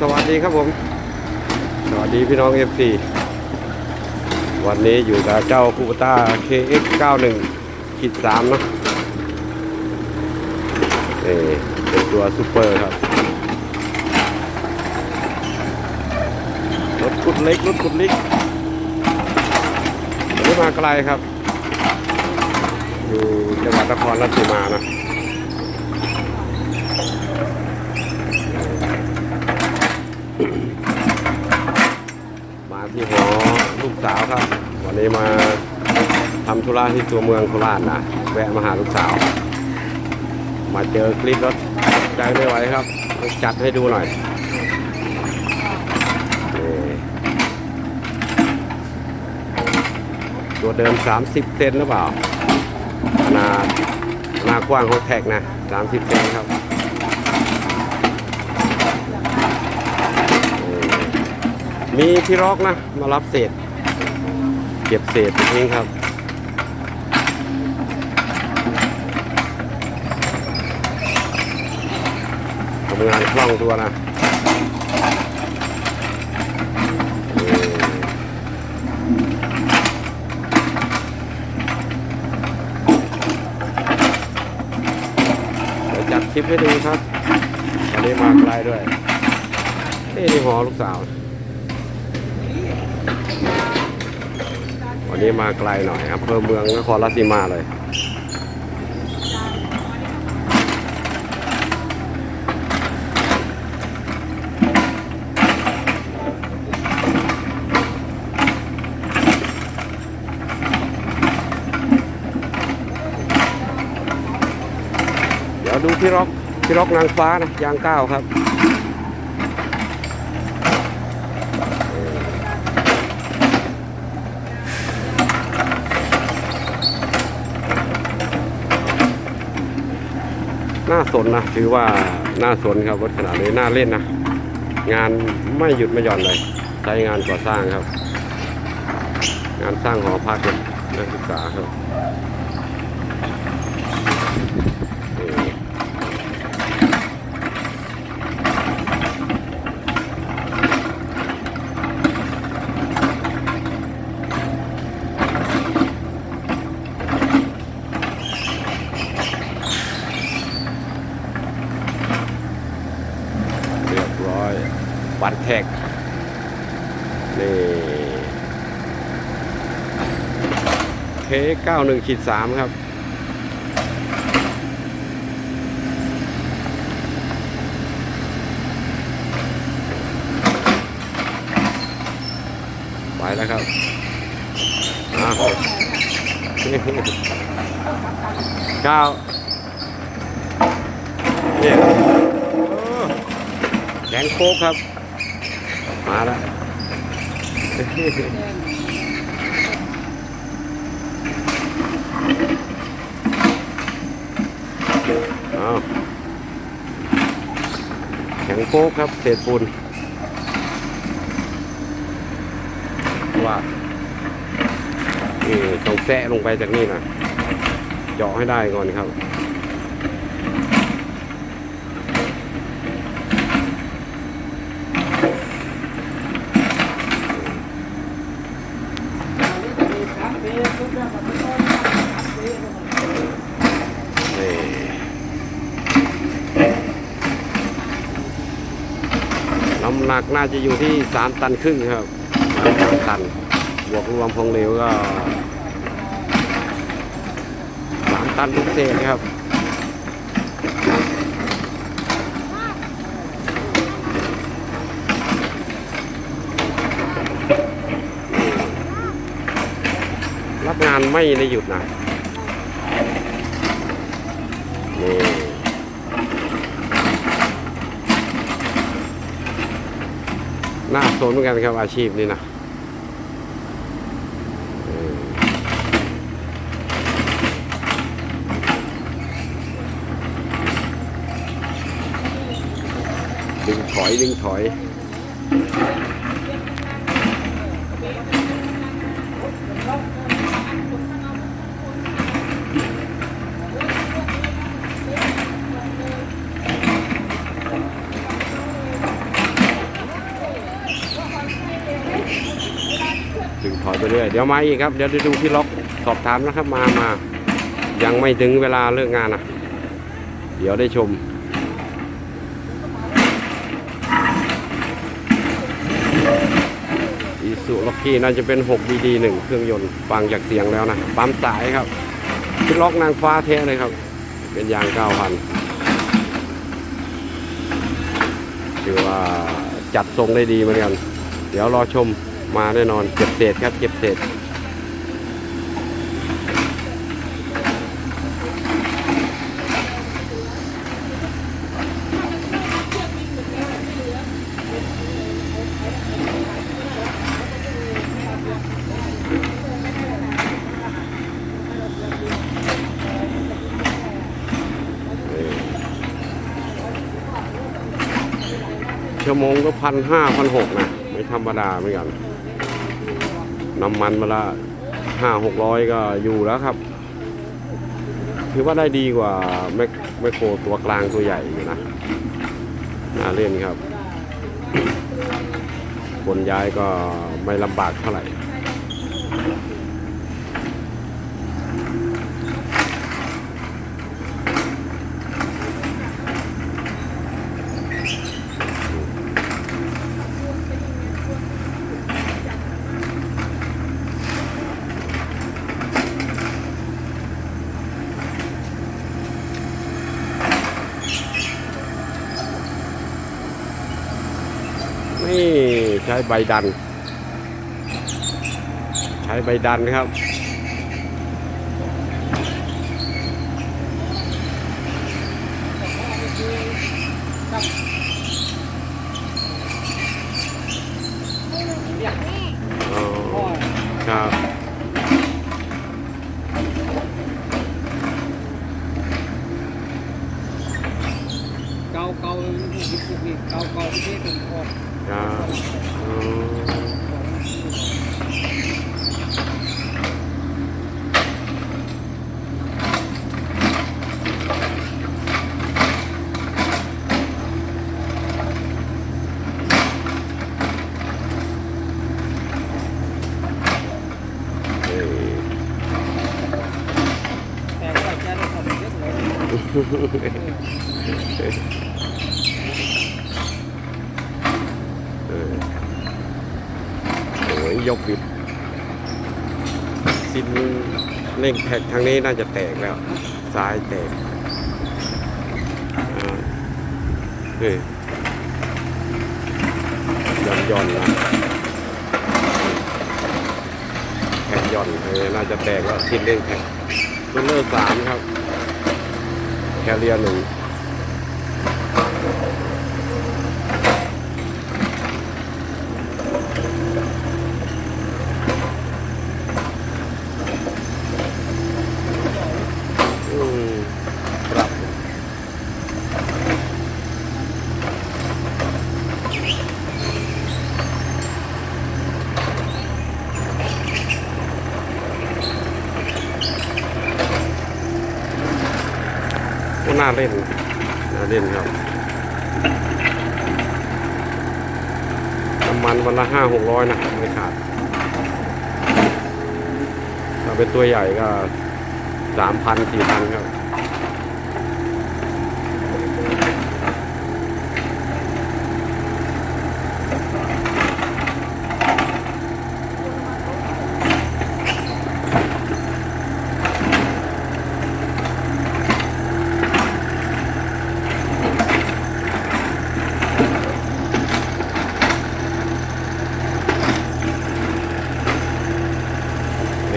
สวัสดีครับผม สวัสดีพี่น้อง FC วันนี้อยู่กับเจ้าคูปต้า KX91 ขีด3เนาะนี่เป็นตัวซูเปอร์ครับ รถขุดเล็ก รถขุดเล็กไม่มาไกลครับ อยู่จังหวัดนครราชสีมานะ มา ที่หอลูกสาวครับ วันนี้มาทำธุระที่ตัวเมืองโคราชนะแวะมาหาลูกสาว มาเจอคลิปรถใจไม่ไหวครับ จัดให้ดูหน่อยตัวเดิม 30 เซนหรือเปล่าขนาดขนากว้างของแท็กนะ 30 เซนครับ มีพี่ร็อกนะ มารับเศษ เก็บเศษไปทิ้งครับทำงานคล่องตัวนะจัดคลิปให้ดูครับวันนี้มาไกลด้วย นี่นี่หอลูกสาว วันนี้มาไกลหน่อยครับเพิ่มเมืองนครราชสีมาเลยเดี๋ยวดูพี่ร็อกพี่ร็อกนางฟ้านะยางก้าวครับ น่าสนนะถือว่าน่าสนครับรถขนาดนี้น่าเล่นนะ งานไม่หยุดไม่หย่อนเลยใช้งานก่อสร้างครับ งานสร้างหอพักนักศึกษาครับนี่เรียบร้อยบัตรแท็กนี่ เคเก้าหนึ่งขีดสามครับ ไปแล้วครับอ้าเก้าเนี่ยแกงโคกครับ มาแล้วาแข็งโป๊กครับ เศษปูนว่าเออต้องแซะลงไปจากนี่นะเจาะให้ได้ก่อนครับนี่น้ำ หนักน่าจะอยู่ที่สามตันครึ่งครับสามตัน บวกรวมพงเหลวก็สามตันทุกเศษครับรับงานไม่ได้หยุดนะ นี่ น่าสนเหมือนกันครับอาชีพนี้นะดึงถอยดึงถอย ดึงถอยไปเรื่อยเดี๋ยวมาอีกครับเดี๋ยวดูที่ล็อกสอบถามนะครับมามายังไม่ถึงเวลาเลิกงานนะเดี๋ยวได้ชมอีสุล็อกกี้น่าจะเป็น6 BD 1เครื่องยนต์ฟังจากเสียงแล้วนะปั๊มสายครับที่ล็อกนางฟ้าแท้เลยครับ เป็นยาง 9,000ถือว่าจัดทรงได้ดีเหมือนกัน เดี๋ยวรอชม มาแน่นอนเก็บเศษครับ เก็บเศษชั่วโมงก็พันห้าพันหกนะ ไม่ธรรมดาเหมือนกันน้ำมันมาละห้าหกร้อยก็อยู่แล้วครับ ถือว่าได้ดีกว่าแมคแมคโครตัวกลางตัวใหญ่อยู่นะน่าเล่นครับคนย้ายก็ไม่ลำบากเท่าไหร่ ใช้ใบดัน ใช้ใบดันครับ อ๋อครับ เกาเกาฮิปฮิปเกาเกาที่เป็น คอครับอ๋อเอ่อ แต่ว่าจะได้ทำเยอะเลย เออโอ้ ยกบิดซินเร่งแท็กทางนี้น่าจะแตกแล้ว ซ้ายแตกอ่าเฮ้ยย่อนย่อนนะแท็กย่อนเออน่าจะแตกแล้วซินเร่งแท็กรุ่นเลอร์สามครับ แคเรียหนึ่ง อืมครับก็น่าเล่นน่าเล่นครับน้ำมันวันละห้าหกร้อยนะไม่ขาดถ้าเป็นตัวใหญ่ก็สามพันสี่พันครับ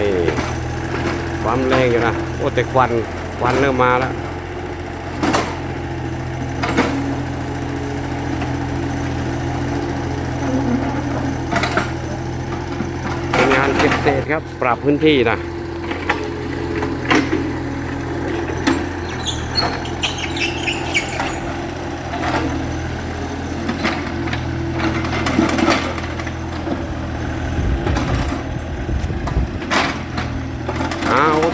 นี่ความแรงอยู่นะ โอ้ แต่ควันควันเริ่มมาแล้วเป็นงานเก็บเศษครับ ปรับพื้นที่นะ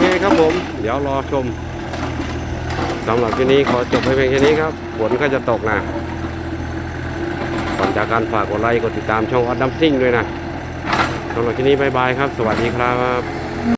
เคครับผม เดี๋ยวรอชมสำหรับที่นี้ขอจบไปเพียงแค่นี้ครับฝนก็จะตกนะก่อนจากการฝากกดไลค์กดติดตามช่องออดดัมซิ่งด้วยนะสำหรับที่นี้บายบายครับ สวัสดีครับ